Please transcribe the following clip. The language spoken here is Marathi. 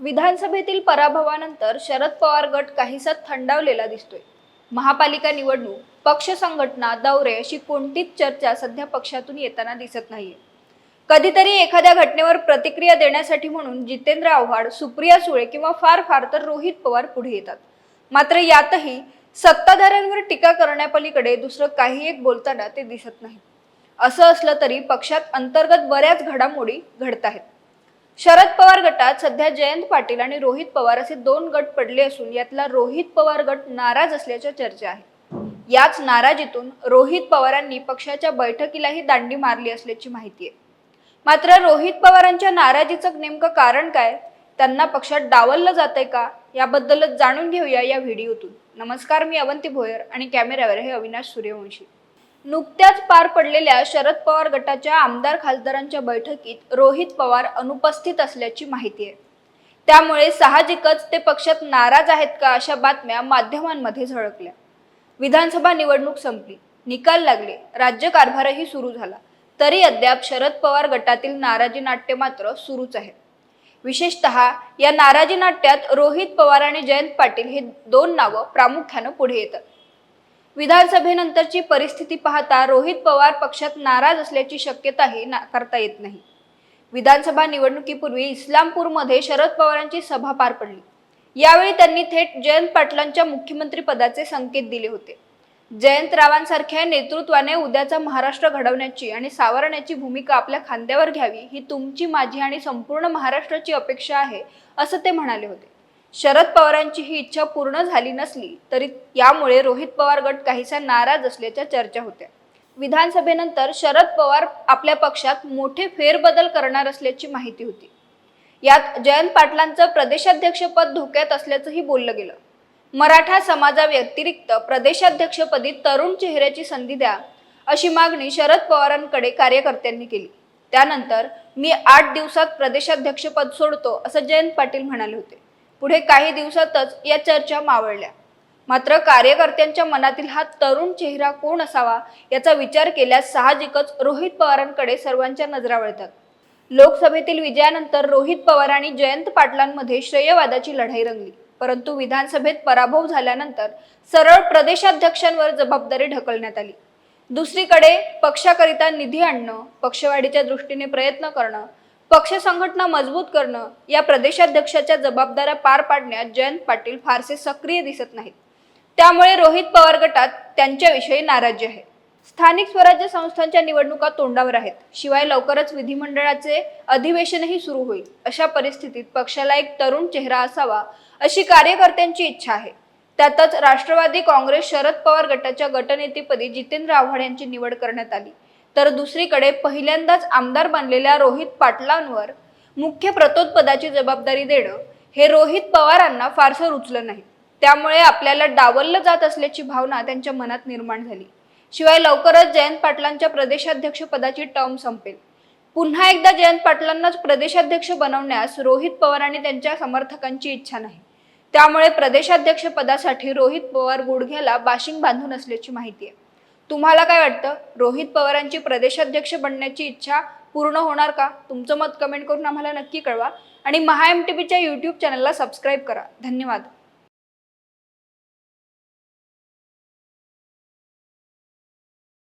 विधानसभेतील पराभवानंतर शरद पवार गट काहीसा थंडावलेला दिसतोय. महापालिका निवडणूक पक्ष संघटना दौरे अशी कोणतीच चर्चा सध्या पक्षातून येताना दिसत नाहीये. कधीतरी एखाद्या घटनेवर प्रतिक्रिया देण्यासाठी म्हणून जितेंद्र आव्हाड सुप्रिया सुळे किंवा फार फार तर रोहित पवार पुढे येतात. मात्र यातही सत्ताधाऱ्यांवर टीका करण्यापलीकडे दुसरं काही एक बोलताना ते दिसत नाही असं असलं तरी पक्षात अंतर्गत बऱ्याच घडामोडी घडत आहेत. शरद पवार गटात सध्या जयंत पाटील आणि रोहित पवार असे दोन गट पडले असून यातला रोहित पवार गट नाराज असल्याच्या चर्चा आहे. याच नाराजीतून रोहित पवारांनी पक्षाच्या बैठकीलाही दांडी मारली असल्याची माहिती आहे. मात्र रोहित पवारांच्या नाराजीचं नेमकं कारण काय? त्यांना पक्षात डावललं जातंय का? याबद्दलच जाणून घेऊया या व्हिडिओतून. नमस्कार मी अवंती भोयर आणि कॅमेऱ्यावर हे अविनाश सूर्यवंशी. नुकत्याच पार पडलेल्या शरद पवार गटाच्या आमदार खासदारांच्या बैठकीत रोहित पवार अनुपस्थित असल्याची माहिती आहे. त्यामुळे साहजिकच ते पक्षात नाराज आहेत का अशा बातम्या माध्यमांमध्ये झळकल्या. विधानसभा निवडणूक संपली. निकाल लागले. राज्य कारभारही सुरू झाला. तरी अद्याप शरद पवार गटातील नाराजी नाट्य मात्र सुरूच आहे विशेषतः या नाराजी नाट्यात रोहित पवार आणि जयंत पाटील हे दोन नावं प्रामुख्यानं पुढे येतात. विधानसभेनंतरची परिस्थिती पाहता रोहित पवार पक्षात नाराज असल्याची शक्यताही नाकारता येत नाही. विधानसभा निवडणुकीपूर्वी इस्लामपूरमध्ये शरद पवारांची सभा पार पडली. यावेळी त्यांनी थेट जयंत पाटलांच्या मुख्यमंत्री पदाचे संकेत दिले होते. जयंतरावांसारख्या नेतृत्वाने उद्याचा महाराष्ट्र घडवण्याची आणि सावरण्याची भूमिका आपल्या खांद्यावर घ्यावी ही तुमची माझी आणि संपूर्ण महाराष्ट्राची अपेक्षा आहे असं ते म्हणाले होते. शरद पवारांची ही इच्छा पूर्ण झाली नसली तरी यामुळे रोहित पवार गट काहीसा नाराज असल्याच्या चर्चा होत्या. विधानसभेनंतर शरद पवार आपल्या पक्षात मोठे फेरबदल करणार असल्याची माहिती होती. यात जयंत पाटलांचं प्रदेशाध्यक्षपद धोक्यात असल्याचंही बोललं गेलं. मराठा समाजाव्यतिरिक्त प्रदेशाध्यक्षपदी तरुण चेहऱ्याची संधी द्या अशी मागणी शरद पवारांकडे कार्यकर्त्यांनी केली. त्यानंतर मी आठ दिवसात प्रदेशाध्यक्षपद सोडतो असं जयंत पाटील म्हणाले होते. पुढे काही दिवसातच या चर्चा मावळल्या. मात्र कार्यकर्त्यांच्या मनातील हा तरुण चेहरा कोण असावा याचा विचार केल्यास साहजिकच रोहित पवारांकडे सर्वांच्या नजरा वळतात. लोकसभेतील विजयानंतर रोहित पवार आणि जयंत पाटलांमध्ये श्रेयवादाची लढाई रंगली. परंतु विधानसभेत पराभव झाल्यानंतर सरळ प्रदेशाध्यक्षांवर जबाबदारी ढकलण्यात आली. दुसरीकडे पक्षाकरिता निधी आणणं पक्षवाढीच्या दृष्टीने प्रयत्न करणं पक्ष संघटना मजबूत करणं या प्रदेशाध्यक्षाच्या जबाबदाऱ्या पार पाडण्यात जयंत पाटील फारसे सक्रिय दिसत नाहीत. त्यामुळे रोहित पवार गटात त्यांच्याविषयी नाराजी आहे. स्थानिक स्वराज्य संस्थांच्या निवडणुका तोंडावर आहेत. शिवाय लवकरच विधिमंडळाचे अधिवेशनही सुरू होईल. अशा परिस्थितीत पक्षाला एक तरुण चेहरा असावा अशी कार्यकर्त्यांची इच्छा आहे. त्यातच राष्ट्रवादी काँग्रेस शरद पवार गटाच्या गटनेतेपदी जितेंद्र आव्हाड यांची निवड करण्यात आली. तर दुसरीकडे पहिल्यांदाच आमदार बनलेल्या रोहित पाटलांवर मुख्य प्रतोत्पदाची जबाबदारी देणं हे रोहित पवारांना फारसं रुचलं नाही. त्यामुळे आपल्याला डावललं जात असल्याची भावना त्यांच्या मनात निर्माण झाली. शिवाय लवकरच जयंत पाटलांच्या प्रदेशाध्यक्ष पदाची टर्म संपेल. पुन्हा एकदा जयंत पाटलांनाच प्रदेशाध्यक्ष बनवण्यास रोहित पवार आणि त्यांच्या समर्थकांची इच्छा नाही. त्यामुळे प्रदेशाध्यक्ष पदासाठी रोहित पवार गुडघ्याला बाशिंग बांधून असल्याची माहिती आहे. तुम्हाला काय वाटतं? रोहित पवारांची प्रदेशाध्यक्ष बनण्याची इच्छा पूर्ण होणार का? तुमचं मत कमेंट करून आम्हाला नक्की कळवा. आणि महा एम टी व्हीच्या यूट्यूब चॅनलला सबस्क्राईब करा. धन्यवाद.